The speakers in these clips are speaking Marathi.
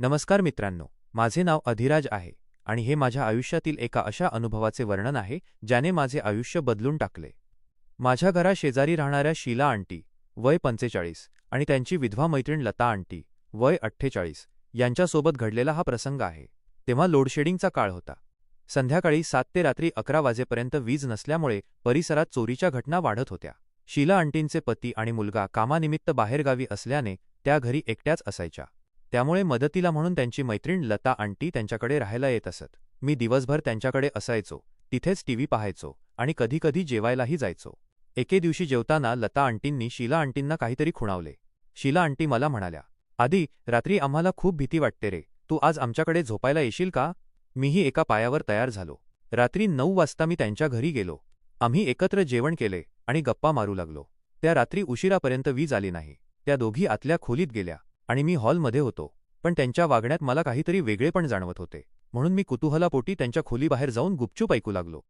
नमस्कार मित्रांनो माझे नाव अधिराज आहे आणि हे माझ्या आयुष्यातील एका अशा अनुभवाचे वर्णन आहे ज्याने माझे आयुष्य बदलून टाकले. माझ्या घरा शेजारी राहणाऱ्या शीला आंटी वय पंचेचाळीस आणि त्यांची विधवा मैत्रीण लता आंटी वय अठ्ठेचाळीस यांच्यासोबत घडलेला हा प्रसंग आहे. तेव्हा लोडशेडिंगचा काळ होता. संध्याकाळी सात ते रात्री अकरा वाजेपर्यंत वीज नसल्यामुळे परिसरात चोरीच्या घटना वाढत होत्या. शीला आंटींचे पती आणि मुलगा कामानिमित्त बाहेरगावी असल्याने त्या घरी एकट्याच असायच्या. त्यामुळे मदतीला म्हणून त्यांची मैत्रीण लता आंटी त्यांच्याकडे राहायला येत असत. मी दिवसभर त्यांच्याकडे असायचो तिथेच टीव्ही पाहायचो आणि कधीकधी जेवायलाही जायचो. एके दिवशी जेवताना लता आंटींनी शीला आंटींना काहीतरी खुणावले. शीला आंटी मला म्हणाल्या आधी रात्री आम्हाला खूप भीती वाटते रे. तू आज आमच्याकडे झोपायला येशील का? मीही एका पायावर तयार झालो. रात्री नऊ वाजता मी त्यांच्या घरी गेलो. आम्ही एकत्र जेवण केले आणि गप्पा मारू लागलो. त्या रात्री उशिरापर्यंत वीज आली नाही. त्या दोघी आतल्या खोलीत गेल्या. आणि मी हॉलमध्ये होतो. पण त्यांच्या वागण्यात मला काहीतरी वेगळेपण जाणवत होते. म्हणून मी कुतूहलापोटी त्यांच्या खोलीबाहेर जाऊन गुपचूप ऐकू लागलो.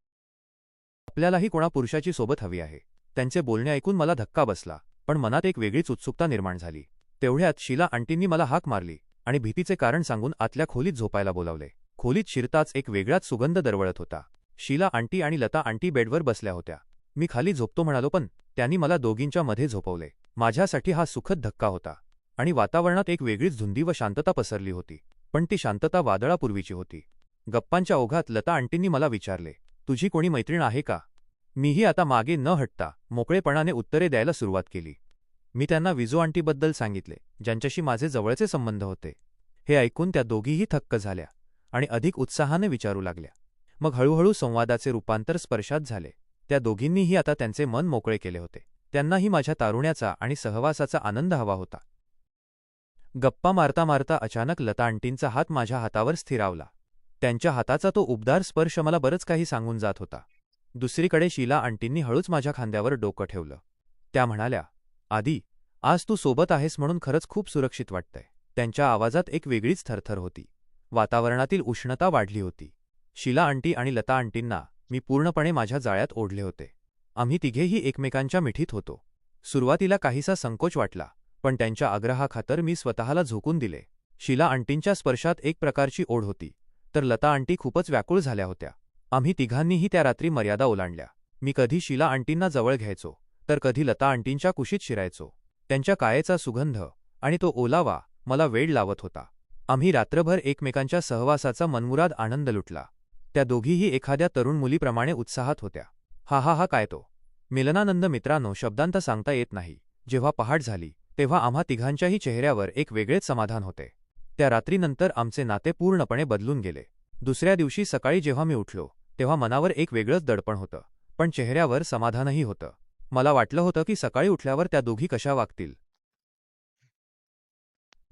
आपल्यालाही कोणा पुरुषाची सोबत हवी आहे. त्यांचे बोलणे ऐकून मला धक्का बसला पण मनात एक वेगळीच उत्सुकता निर्माण झाली. तेवढ्यात शीला आंटींनी मला हाक मारली आणि भीतीचे कारण सांगून आतल्या खोलीत झोपायला बोलावले. खोलीत शिरताच एक वेगळाच सुगंध दरवळत होता. शीला आंटी आणि लता आंटी बेडवर बसल्या होत्या. मी खाली झोपतो म्हणालो पण त्यांनी मला दोघींच्या मध्ये झोपवले. माझ्यासाठी हा सुखद धक्का होता. आणि वातावरणात एक वेगळीच धुंदी व शांतता पसरली होती. पण ती शांतता वादळापूर्वीची होती. गप्पांच्या ओघात लता आंटींनी मला विचारले तुझी कोणी मैत्रीण आहे का? मीही आता मागे न हटता मोकळेपणाने उत्तरे द्यायला सुरुवात केली. मी त्यांना विजू आंटीबद्दल सांगितले ज्यांच्याशी माझे जवळचे संबंध होते. हे ऐकून त्या दोघीही थक्क झाल्या आणि अधिक उत्साहाने विचारू लागल्या. मग हळूहळू संवादाचे रूपांतर स्पर्शात झाले. त्या दोघींनीही आता त्यांचे मन मोकळे केले होते. त्यांनाही माझ्या तारुण्याचा आणि सहवासाचा आनंद हवा होता. गप्पा मारता मारता अचानक लता आंटींचा हात माझ्या हातावर स्थिरावला. त्यांच्या हाताचा तो उबदार स्पर्श मला बरंच काही सांगून जात होता. दुसरीकडे शीला आंटींनी हळूच माझ्या खांद्यावर डोकं ठेवलं. त्या म्हणाल्या आधी आज तू सोबत आहेस म्हणून खरंच खूप सुरक्षित वाटतंय. त्यांच्या आवाजात एक वेगळीच थरथर होती. वातावरणातील उष्णता वाढली होती. शीला आंटी आणि लता आंटींना मी पूर्णपणे माझ्या जाळ्यात ओढले होते. आम्ही तिघेही एकमेकांच्या मिठीत होतो. सुरुवातीला काहीसा संकोच वाटला. पण त्यांच्या आग्रहाखातर मी स्वतःला झोकून दिले. शीला आंटींच्या स्पर्शात एक प्रकारची ओढ होती. तर लता आंटी खूपच व्याकुळ झाल्या होत्या. आम्ही तिघांनीही त्या रात्री मर्यादा ओलांडल्या. मी कधी शीला आंटींना जवळ घ्यायचो तर कधी लता आंटींच्या कुशीत शिरायचो. त्यांच्या कायेचा सुगंध आणि तो ओलावा मला वेळ लावत होता. आम्ही रात्रभर एकमेकांच्या सहवासाचा मनमुराद आनंद लुटला. त्या दोघीही एखाद्या तरुण मुलीप्रमाणे उत्साहात होत्या. हा हा हा काय तो? मिलनानंद मित्रांनो शब्दांत सांगता येत नाही. जेव्हा पहाट झाली तेव्हा आम्हा तिघांच्याही चेहऱ्यावर एक वेगळेच समाधान होते. त्या रात्रीनंतर आमचे नाते पूर्णपणे बदलून गेले. दुसऱ्या दिवशी सकाळी जेव्हा मी उठलो तेव्हा मनावर एक वेगळंच दडपण होतं पण चेहऱ्यावर समाधानही होतं. मला वाटलं होतं की सकाळी उठल्यावर त्या दोघी कशा वागतील?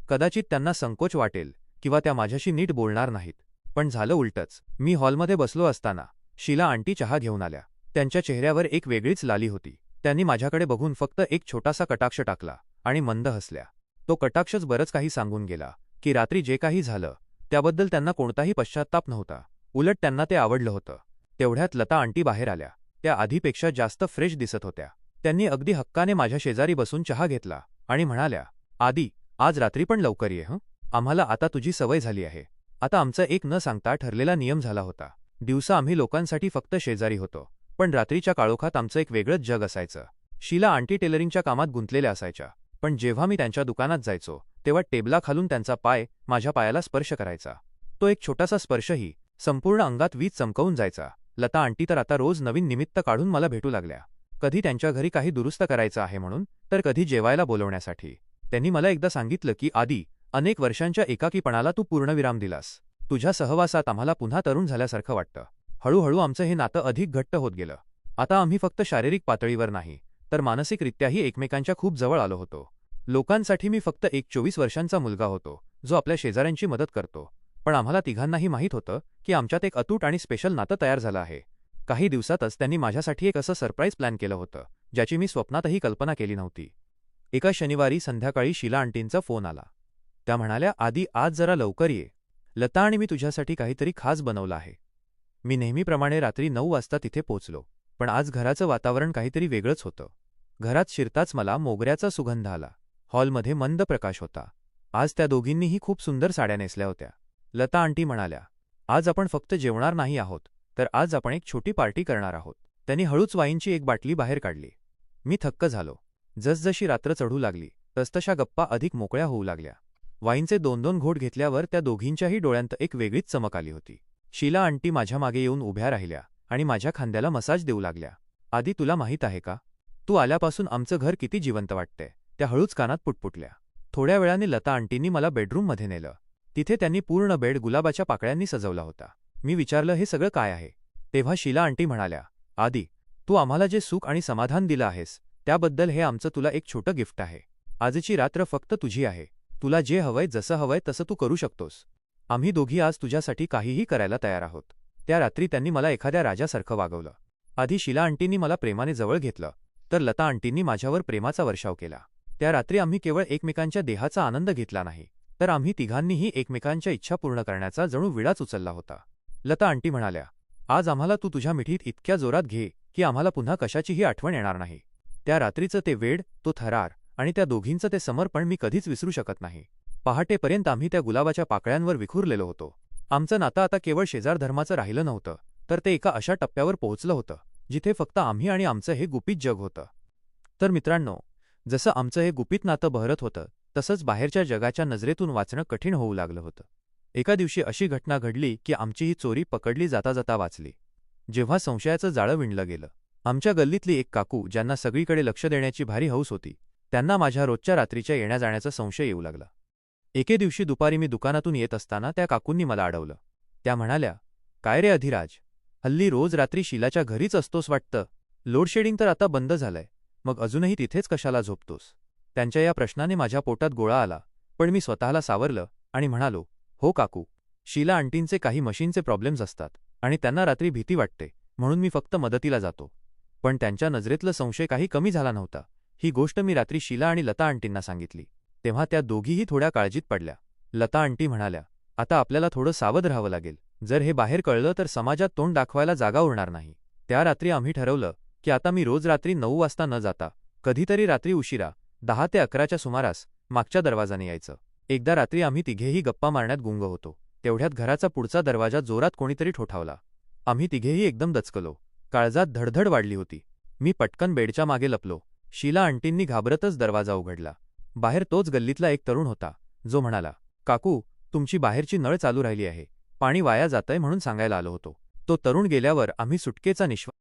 कदाचित त्यांना संकोच वाटेल किंवा त्या माझ्याशी नीट बोलणार नाहीत. पण झालं उलटच. मी हॉलमध्ये बसलो असताना शीला आंटी चहा घेऊन आल्या. त्यांच्या चेहऱ्यावर एक वेगळीच लाली होती. त्यांनी माझ्याकडे बघून फक्त एक छोटासा कटाक्ष टाकला. आणि मंद हसल्या. तो कटाक्षच बरंच काही सांगून गेला की रात्री जे काही झालं त्याबद्दल त्यांना कोणताही पश्चात्ताप नव्हता. उलट त्यांना ते आवडलं होतं. तेवढ्यात लता आंटी बाहेर आल्या. त्या आधीपेक्षा जास्त फ्रेश दिसत होत्या. त्यांनी अगदी हक्काने माझ्या शेजारी बसून चहा घेतला आणि म्हणाल्या आदी आज रात्री पण लवकर ये हं? आम्हाला आता तुझी सवय झाली आहे. आता आमचा एक न सांगता ठरलेला नियम झाला होता. दिवसा आम्ही लोकांसाठी फक्त शेजारी होतो पण रात्रीच्या काळोखात आमचं एक वेगळंच जग असायचं. शीला आंटी टेलरिंगच्या कामात गुंतलेल्या असायच्या. पण जेव्हा मी त्यांच्या दुकानात जायचो तेव्हा टेबलाखालून त्यांचा पाय माझ्या पायाला स्पर्श करायचा. तो एक छोटासा स्पर्शही संपूर्ण अंगात वीज चमकवून जायचा. लता आंटी तर आता रोज नवीन निमित्त काढून मला भेटू लागल्या. कधी त्यांच्या घरी काही दुरुस्त करायचं आहे म्हणून तर कधी जेवायला बोलवण्यासाठी. त्यांनी मला एकदा सांगितलं की आधी अनेक वर्षांच्या एकाकीपणाला तू पूर्णविराम दिलास. तुझ्या सहवासात आम्हाला पुन्हा तरुण झाल्यासारखं वाटतं. हळूहळू आमचं हे नातं अधिक घट्ट होत गेलं. आता आम्ही फक्त शारीरिक पातळीवर नाही. तर मानसिकरित्याही एकमेकांच्या खूप जवळ आलो होतो. लोकांसाठी मी फक्त एक चोवीस वर्षांचा मुलगा होतो जो आपल्या शेजाऱ्यांची मदत करतो. पण आम्हाला तिघांनाही माहीत होतं की आमच्यात एक अतूट आणि स्पेशल नातं तयार झालं आहे. काही दिवसातच त्यांनी माझ्यासाठी एक असं सरप्राईज प्लॅन केलं होतं ज्याची मी स्वप्नातही कल्पना केली नव्हती. एका शनिवारी संध्याकाळी शिला आंटींचा फोन आला. त्या म्हणाल्या आधी आज जरा लवकर ये. लता आणि मी तुझ्यासाठी काहीतरी खास बनवलं आहे. मी नेहमीप्रमाणे रात्री नऊ वाजता तिथे पोचलो. पण आज घराचं वातावरण काहीतरी वेगळंच होतं. घरात शिरताच मला मोगऱ्याचा सुगंध आला. हॉलमध्ये मंद प्रकाश होता. आज त्या दोघींनीही खूप सुंदर साड्या नेसल्या होत्या. लता आंटी म्हणाल्या आज आपण फक्त जेवणार नाही आहोत तर आज आपण एक छोटी पार्टी करणार आहोत. त्यांनी हळूच वाईनची एक बाटली बाहेर काढली. मी थक्क झालो. जसजशी रात्र चढू लागली तसतशा गप्पा अधिक मोकळ्या होऊ लागल्या. वाईनचे दोन दोन घोट घेतल्यावर त्या दोघींच्याही डोळ्यांत एक वेगळीच चमक आली होती. शीला आंटी माझ्या मागे येऊन उभ्या राहिल्या. आणि माझ्या खांद्याला मसाज देऊ लागल्या. आधी तुला माहीत आहे का? तू आल्यापासून आमचं घर किती जिवंत वाटते त्या हळूच कानात पुटपुटल्या. थोड्या वेळाने लता आंटींनी मला बेडरूममध्ये नेलं. तिथे त्यांनी पूर्ण बेड गुलाबाच्या पाकळ्यांनी सजवला होता. मी विचारलं हे सगळं काय आहे? तेव्हा शीला आंटी म्हणाल्या आदी तू आम्हाला जे सुख आणि समाधान दिलं आहेस त्याबद्दल हे आमचं तुला एक छोटं गिफ्ट आहे. आजची रात्र फक्त तुझी आहे. तुला जे हवंय जसं हवंय तसं तू करू शकतोस. आम्ही दोघी आज तुझ्यासाठी काहीही करायला तयार आहोत. त्या रात्री त्यांनी मला एखाद्या राजासारखं वागवलं. आधी शिला आंटींनी मला प्रेमाने जवळ घेतलं तर लता आंटींनी माझ्यावर प्रेमाचा वर्षाव केला. त्या रात्री आम्ही केवळ एकमेकांच्या देहाचा आनंद घेतला नाही तर आम्ही तिघांनीही एकमेकांच्या इच्छा पूर्ण करण्याचा जणू विडाच उचलला होता. लता आंटी म्हणाल्या आज आम्हाला तू तुझ्या मिठीत इतक्या जोरात घे की आम्हाला पुन्हा कशाचीही आठवण येणार नाही. त्या रात्रीचं ते वेड तो थरार आणि त्या दोघींचं ते समर्पण मी कधीच विसरू शकत नाही. पहाटेपर्यंत आम्ही त्या गुलाबाच्या पाकळ्यांवर विखुरलेलो होतो. आमचं नातं आता केवळ शेजार धर्माचं राहिलं नव्हतं तर ते एका अशा टप्प्यावर पोहोचलं होतं जिथे फक्त आम्ही आणि आमचं हे गुपित जग होतं. तर मित्रांनो जसं आमचं हे गुपित नातं बहरत होतं तसंच बाहेरच्या जगाच्या नजरेतून वाचणं कठीण होऊ लागलं होतं. एका दिवशी अशी घटना घडली की आमची ही चोरी पकडली जाता जाता वाचली. जेव्हा संशयाचं जाळं विणलं गेलं. आमच्या गल्लीतली एक काकू ज्यांना सगळीकडे लक्ष देण्याची भारी हौस होती त्यांना माझ्या रोजच्या रात्रीच्या येण्या जाण्याचा संशय येऊ लागला. एके दिवशी दुपारी मी दुकानातून येत असताना त्या काकूंनी मला अडवलं. त्या म्हणाल्या काय रे अधिराज? हल्ली रोज रात्री शिलाच्या घरीच असतोस वाटतं. लोडशेडिंग तर आता बंद झालंय. मग अजूनही तिथेच कशाला झोपतोस? त्यांच्या या प्रश्नाने माझ्या पोटात गोळा आला. पण मी स्वतःला सावरलं आणि म्हणालो हो काकू शीला आंटींचे काही मशीनचे प्रॉब्लेम्स असतात आणि त्यांना रात्री भीती वाटते म्हणून मी फक्त मदतीला जातो. पण त्यांच्या नजरेतलं संशय काही कमी झाला नव्हता. ही गोष्ट मी रात्री शीला आणि लता आंटींना सांगितली. तेव्हा त्या दोघीही थोड्या काळजीत पडल्या. लता आंटी म्हणाल्या आता आपल्याला थोडं सावध राहावं लागेल. जर हे बाहेर कळलं तर समाजात तोंड दाखवायला जागा उरणार नाही. त्या रात्री आम्ही ठरवलं की आता मी रोज रात्री नऊ वाजता न जाता कधीतरी रात्री उशिरा दहा ते अकराच्या सुमारास मागच्या दरवाजाने यायचं. एकदा रात्री आम्ही तिघेही गप्पा मारण्यात गुंग होतो. तेवढ्यात घराचा पुढचा दरवाजा जोरात कोणीतरी ठोठावला. आम्ही तिघेही एकदम दचकलो. काळजात धडधड वाढली होती. मी पटकन बेडच्या मागे लपलो. शीला आंटींनी घाबरतच दरवाजा उघडला. बाहेर तोच गल्लीतला एक तरुण होता जो म्हणाला काकू तुमची बाहेरची नळ चालू राहिली आहे पाणी वाया जातंय म्हणून सांगायला आलो होतो. तो तरुण गेल्यावर आम्ही सुटकेचा निश्वास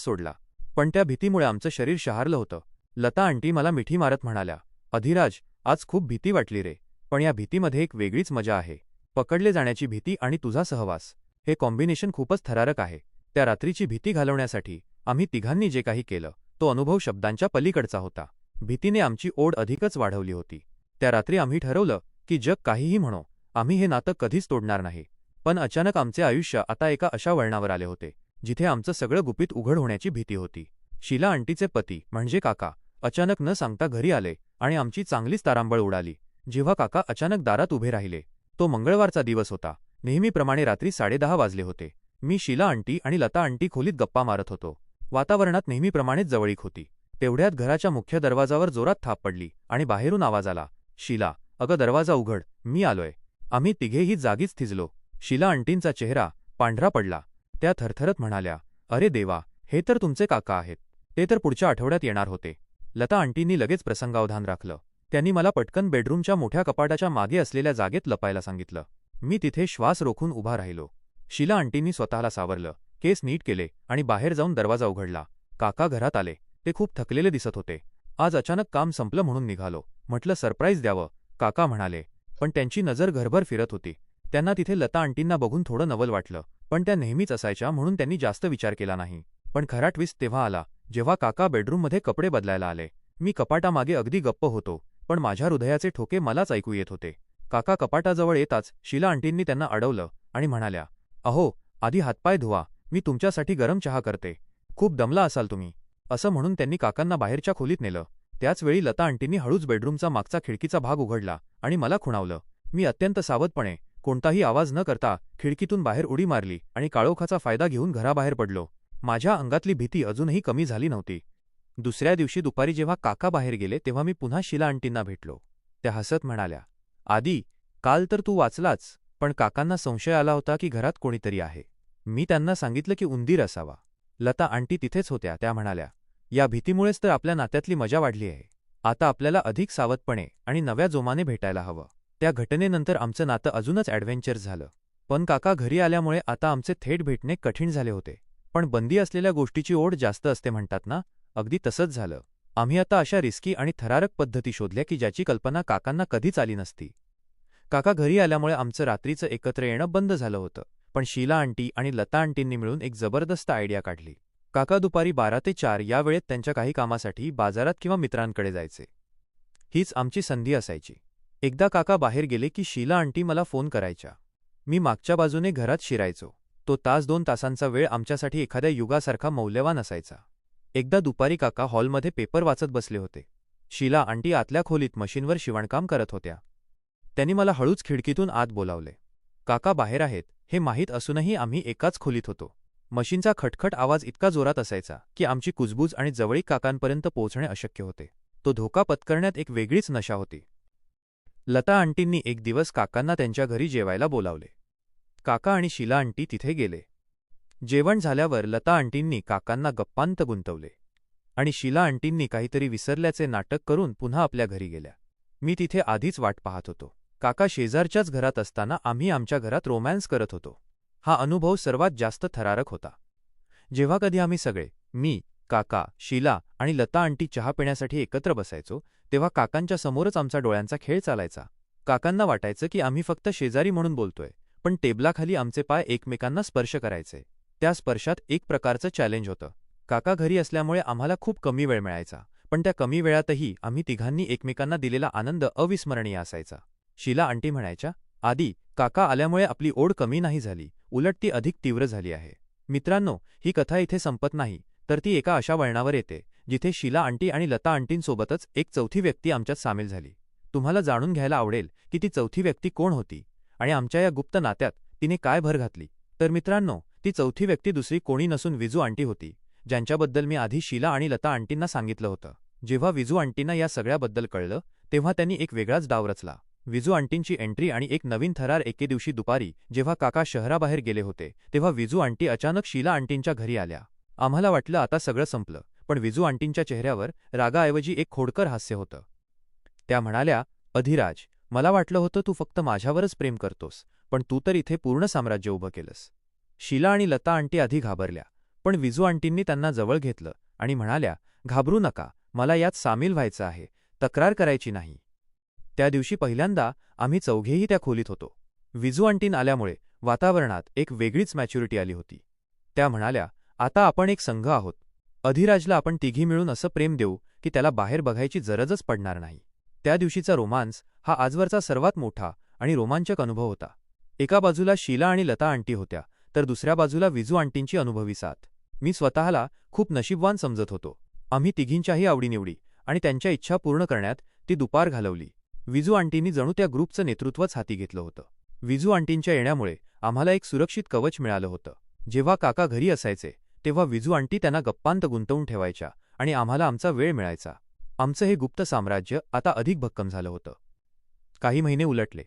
सोडला. पण त्या भीतीमुळे आमचं शरीर शहारलं होतं. लता आंटी मला मिठी मारत म्हणाल्या अधिराज आज खूप भीती वाटली रे पण या भीतीमध्ये एक वेगळीच मजा आहे. पकडले जाण्याची भीती आणि तुझा सहवास. हे कॉम्बिनेशन खूपच थरारक आहे. त्या रात्रीची भीती घालवण्यासाठी आम्ही तिघांनी जे काही केलं तो अनुभव शब्दांच्या पलीकडचा होता. भीतीने आमची ओढ अधिकच वाढवली होती. त्या रात्री आम्ही ठरवलं की जग काहीही म्हणो आम्ही हे नातं कधीच तोडणार नाही. पण अचानक आमचे आयुष्य आता एका अशा वळणावर आले होते जिथे आमचं सगळं गुपित उघड होण्याची भीती होती. शीला आंटीचे पती म्हणजे काका अचानक न सांगता घरी आले आणि आमची चांगलीच तारांबळ उडाली. जेव्हा काका अचानक दारात उभे राहिले तो मंगळवारचा दिवस होता. नेहमीप्रमाणे रात्री साडेदहा वाजले होते. मी शीला आंटी आणि लता आंटी खोलीत गप्पा मारत होतो. वातावरणात नेहमीप्रमाणेच जवळीक होती. तेवढ्यात घराच्या मुख्य दरवाजावर जोरात थाप पडली आणि बाहेरून आवाज आला शीला अगं दरवाजा उघड मी आलोय. आम्ही तिघेही जागीच थिजलो. शीला आंटींचा चेहरा पांढरा पडला. त्या थरथरत म्हणाल्या अरे देवा हे तर तुमचे काका आहेत. ते तर पुढच्या आठवड्यात येणार होते. लता आंटींनी लगेच प्रसंगावधान राखलं. त्यांनी मला पटकन बेडरूमच्या मोठ्या कपाटाच्या मागे असलेल्या जागेत लपायला सांगितलं. मी तिथे श्वास रोखून उभा राहिलो. शीला आंटींनी स्वतःला सावरलं. केस नीट केले आणि बाहेर जाऊन दरवाजा उघडला. काका घरात आले. ते खूप थकलेले दिसत होते. आज अचानक काम संपलं म्हणून निघालो. म्हटलं सरप्राईज द्यावं. काका म्हणाले. पण त्यांची नजर घरभर फिरत होती. त्यांना तिथे लता आंटींना बघून थोडं नवल वाटलं. पण त्या नेहमीच असायच्या म्हणून त्यांनी जास्त विचार केला नाही. पण खरा ट्विस्ट तेव्हा आला जेव्हा काका बेडरूममध्ये कपडे बदलायला आले. मी कपाटामागे अगदी गप्प होतो पण माझ्या हृदयाचे ठोके मलाच ऐकू येत होते. काका कपाटाजवळ येताच शिला आंटींनी त्यांना अडवलं आणि म्हणाल्या अहो आधी हातपाय धुवा. मी तुमच्यासाठी गरम चहा करते. खूप दमला असाल तुम्ही. असं म्हणून त्यांनी काकांना बाहेरच्या खोलीत नेलं. त्याचवेळी लता आंटींनी हळूच बेडरूमचा मागचा खिडकीचा भाग उघडला आणि मला खुणावलं. मी अत्यंत सावधपणे कोणताही आवाज न करता खिडकीतून बाहेर उडी मारली आणि काळोखाचा फायदा घेऊन घराबाहेर पडलो. माझ्या अंगातली भीती अजूनही कमी झाली नव्हती. दुसऱ्या दिवशी दुपारी जेव्हा काका बाहेर गेले तेव्हा मी पुन्हा शिला आंटींना भेटलो. त्या हसत म्हणाल्या आदी काल तर तू वाचलाच पण काकांना संशय आला होता की घरात कोणीतरी आहे. मी त्यांना सांगितलं की उंदीर असावा. लता आंटी तिथेच होत्या त्या म्हणाल्या या भीतीमुळेच तर आपल्या नात्यातली मजा वाढली आहे. आता आपल्याला अधिक सावधपणे आणि नव्या जोमाने भेटायला हवं. त्या घटनेनंतर आमचं नातं अजूनच ॲडव्हेंचर झालं. पण काका घरी आल्यामुळे आता आमचे थेट भेटणे कठीण झाले होते. पण बंदी असलेल्या गोष्टीची ओढ जास्त असते म्हणतात ना? अगदी तसंच झालं. आम्ही आता अशा रिस्की आणि थरारक पद्धती शोधल्या की ज्याची कल्पना काकांना कधीच आली नसती. काका घरी आल्यामुळे आमचं रात्रीचं एकत्र येणं बंद झालं होतं. पण शीला आंटी आणि लता आंटींनी मिळून एक जबरदस्त आयडिया काढली. काका दुपारी बारा ते चार या वेळेत त्यांच्या काही कामासाठी बाजारात किंवा मित्रांकडे जायचे. हीच आमची संधी असायची. एकदा काका बाहेर गेले की शीला आंटी मला फोन करायच्या. मी मागच्या बाजूने घरात शिरायचो. तो तास दोन तासांचा वेळ आमच्यासाठी एखाद्या युगासारखा मौल्यवान असायचा. एकदा दुपारी काका हॉलमध्ये पेपर वाचत बसले होते. शीला आंटी आतल्या खोलीत मशीनवर शिवणकाम करत होत्या. त्यांनी मला हळूच खिडकीतून आत बोलावले. काका बाहेर आहेत. हे माहीत असूनही आम्ही एकाच खोलीत होतो. मशीनचा खटखट आवाज इतका जोरात असायचा की आमची कुजबूज आणि जवळीक काकांपर्यंत पोहोचणे अशक्य होते. तो धोका पत्करण्यात एक वेगळीच नशा होती. लता आंटींनी एक दिवस काकांना त्यांच्या घरी जेवायला बोलावले. काका आणि शीला आंटी तिथे गेले. जेवण झाल्यावर लता आंटींनी काकांना गप्पांत गुंतवले. आणि शीला आंटींनी काहीतरी विसरल्याचे नाटक करून पुन्हा आपल्या घरी गेल्या. मी तिथे आधीच वाट पाहत होतो. काका शेजारच्याच घरात असताना आम्ही आमच्या घरात रोमॅन्स करत होतो. हा अनुभव सर्वात जास्त थरारक होता. जेव्हा कधी आम्ही सगळे मी काका शीला आणि लता आंटी चहा पिण्यासाठी एकत्र बसायचो तेव्हा काकांच्या समोरच आमचा डोळ्यांचा खेळ चालायचा. काकांना वाटायचं की आम्ही फक्त शेजारी म्हणून बोलतोय पण टेबलाखाली आमचे पाय एकमेकांना स्पर्श करायचे. त्या स्पर्शात एक प्रकारचं चॅलेंज होतं. काका घरी असल्यामुळे आम्हाला खूप कमी वेळ मिळायचा पण त्या कमी वेळातही आम्ही तिघांनी एकमेकांना दिलेला आनंद अविस्मरणीय असायचा. शीला आंटी म्हणायच्या आधी काका आल्यामुळे आपली ओढ कमी नाही झाली उलट ती अधिक तीव्र झाली आहे. मित्रांनो ही कथा इथे संपत नाही तर ती एका अशा वळणावर येते जिथे शीला आंटी आणि लता आंटींसोबतच एक चौथी व्यक्ती आमच्यात सामील झाली. तुम्हाला जाणून घ्यायला आवडेल की ती चौथी व्यक्ती कोण होती आणि आमच्या या गुप्त नात्यात तिने काय भर घातली. तर मित्रांनो ती चौथी व्यक्ती दुसरी कोणी नसून विजू आंटी होती ज्यांच्याबद्दल मी आधी शीला आणि लता आंटींना सांगितलं होतं. जेव्हा विजू आंटींना या सगळ्याबद्दल कळलं तेव्हा त्यांनी एक वेगळाच डाव रचला. विजू आंटींची एंट्री आणि एक नवीन थरार एके दिवशी दुपारी जेव्हा काका शहराबाहेर गेले होते तेव्हा विजू आंटी अचानक शीला आंटींच्या घरी आल्या. आम्हाला वाटलं आता सगळं संपलं पण विजू आंटींच्या चेहऱ्यावर रागाऐवजी एक खोडकर हास्य होतं. त्या म्हणाल्या अधिराज मला वाटलं होतं तू फक्त माझ्यावरच प्रेम करतोस पण तू तर इथे पूर्ण साम्राज्य उभं केलंस. शीला आणि लता आंटी आधी घाबरल्या पण विजू आंटींनी त्यांना जवळ घेतलं आणि म्हणाल्या घाबरू नका मला यात सामील व्हायचं आहे तक्रार करायची नाही. त्या दिवशी पहिल्यांदा आम्ही चौघेही त्या खोलीत होतो. विजू आंटीन आल्यामुळे वातावरणात एक वेगळीच मॅच्युरिटी आली होती. त्या म्हणाल्या आता आपण एक संघ आहोत. अधिराजला आपण तिघी मिळून असं प्रेम देऊ की त्याला बाहेर बघायची गरजच पडणार नाही. त्या दिवशीचा रोमांस हा आजवरचा सर्वात मोठा आणि रोमांचक अनुभव होता. एका बाजूला शीला आणि लता आंटी होत्या तर दुसऱ्या बाजूला विजू आंटींची अनुभवी साथ. मी स्वतःला खूप नशीबवान समजत होतो. आम्ही तिघींच्याही आवडीनिवडी आणि त्यांच्या इच्छा पूर्ण करण्यात ती दुपार घालवली. विजू आंटींनी जणू त्या ग्रुपचं नेतृत्वच हाती घेतलं होतं. विजू आंटींच्या येण्यामुळे आम्हाला एक सुरक्षित कवच मिळालं होतं. जेव्हा काका घरी असायचे तेव्हा विजू आंटी त्यांना गप्पांत गुंतवून ठेवायच्या आणि आम्हाला आमचा वेळ मिळायचा. आमचं हे गुप्त साम्राज्य आता अधिक भक्कम झालं होतं. काही महिने उलटले.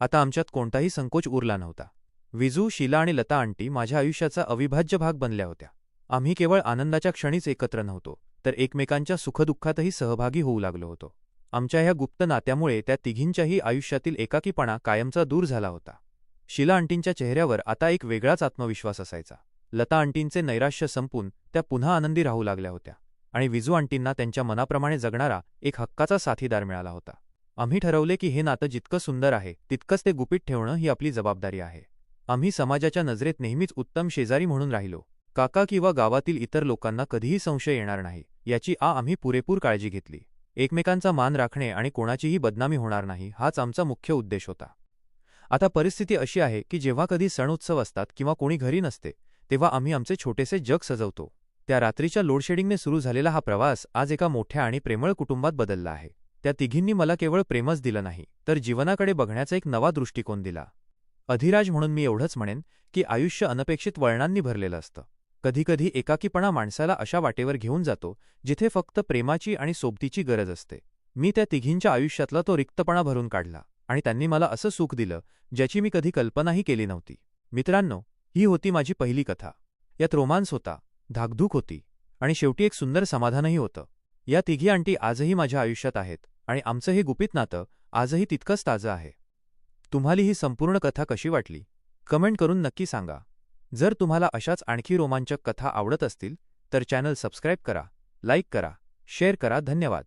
आता आमच्यात कोणताही संकोच उरला नव्हता. विजू शीला आणि लता आंटी माझ्या आयुष्याचा अविभाज्य भाग बनल्या होत्या. आम्ही केवळ आनंदाच्या क्षणीच एकत्र नव्हतो तर एकमेकांच्या सुखदुःखातही सहभागी होऊ लागलो होतो. आमच्या ह्या गुप्त नात्यामुळे त्या तिघींच्याही आयुष्यातील एकाकीपणा कायमचा दूर झाला होता. शिला आंटींच्या चेहऱ्यावर आता एक वेगळाच आत्मविश्वास असायचा. लता आंटींचे नैराश्य संपून त्या पुन्हा आनंदी राहू लागल्या होत्या आणि विजू आंटींना त्यांच्या मनाप्रमाणे जगणारा एक हक्काचा साथीदार मिळाला होता. आम्ही ठरवले की हे नातं जितकं सुंदर आहे तितकंच ते गुपित ठेवणं ही आपली जबाबदारी आहे. आम्ही समाजाच्या नजरेत नेहमीच उत्तम शेजारी म्हणून राहिलो. काका किंवा गावातील इतर लोकांना कधीही संशय येणार नाही याची आ आम्ही पुरेपूर काळजी घेतली. एकमेकांचा मान राखणे आणि कोणाचीही बदनामी होणार नाही हाच आमचा मुख्य उद्देश होता. आता परिस्थिती अशी आहे की जेव्हा कधी सण उत्सव असतात किंवा कोणी घरी नसते तेव्हा आम्ही आमचे छोटेसे जग सजवतो. त्या रात्रीच्या लोडशेडिंगने सुरू झालेला हा प्रवास आज एका मोठ्या आणि प्रेमळ कुटुंबात बदलला आहे. त्या तिघींनी मला केवळ प्रेमच दिलं नाही तर जीवनाकडे बघण्याचा एक नवा दृष्टिकोन दिला. अधिराज म्हणून मी एवढंच म्हणेन की आयुष्य अनपेक्षित वळणांनी भरलेलं असतं. कधीकधी एकाकीपणा माणसाला अशा वाटेवर घेऊन जातो जिथे फक्त प्रेमाची आणि सोबतीची गरज असते. मी त्या तिघींच्या आयुष्यातला तो रिक्तपणा भरून काढला आणि त्यांनी मला असं सुख दिलं ज्याची मी कधी कल्पनाही केली नव्हती. मित्रांनो ही होती माझी पहिली कथा. यात रोमांस होता धाकधूक होती आणि शेवटी एक सुंदर समाधानही होतं. या तिघी आंटी आजही माझ्या आयुष्यात आहेत आणि आमचं हे गुपित नातं आजही तितकंच ताजं आहे. तुम्हाला ही संपूर्ण कथा कशी वाटली? कमेंट करून नक्की सांगा. जर तुम्हाला अशाच आणखी रोमांचक कथा आवडत असतील तर चॅनल सबस्क्राईब करा लाईक करा शेअर करा धन्यवाद.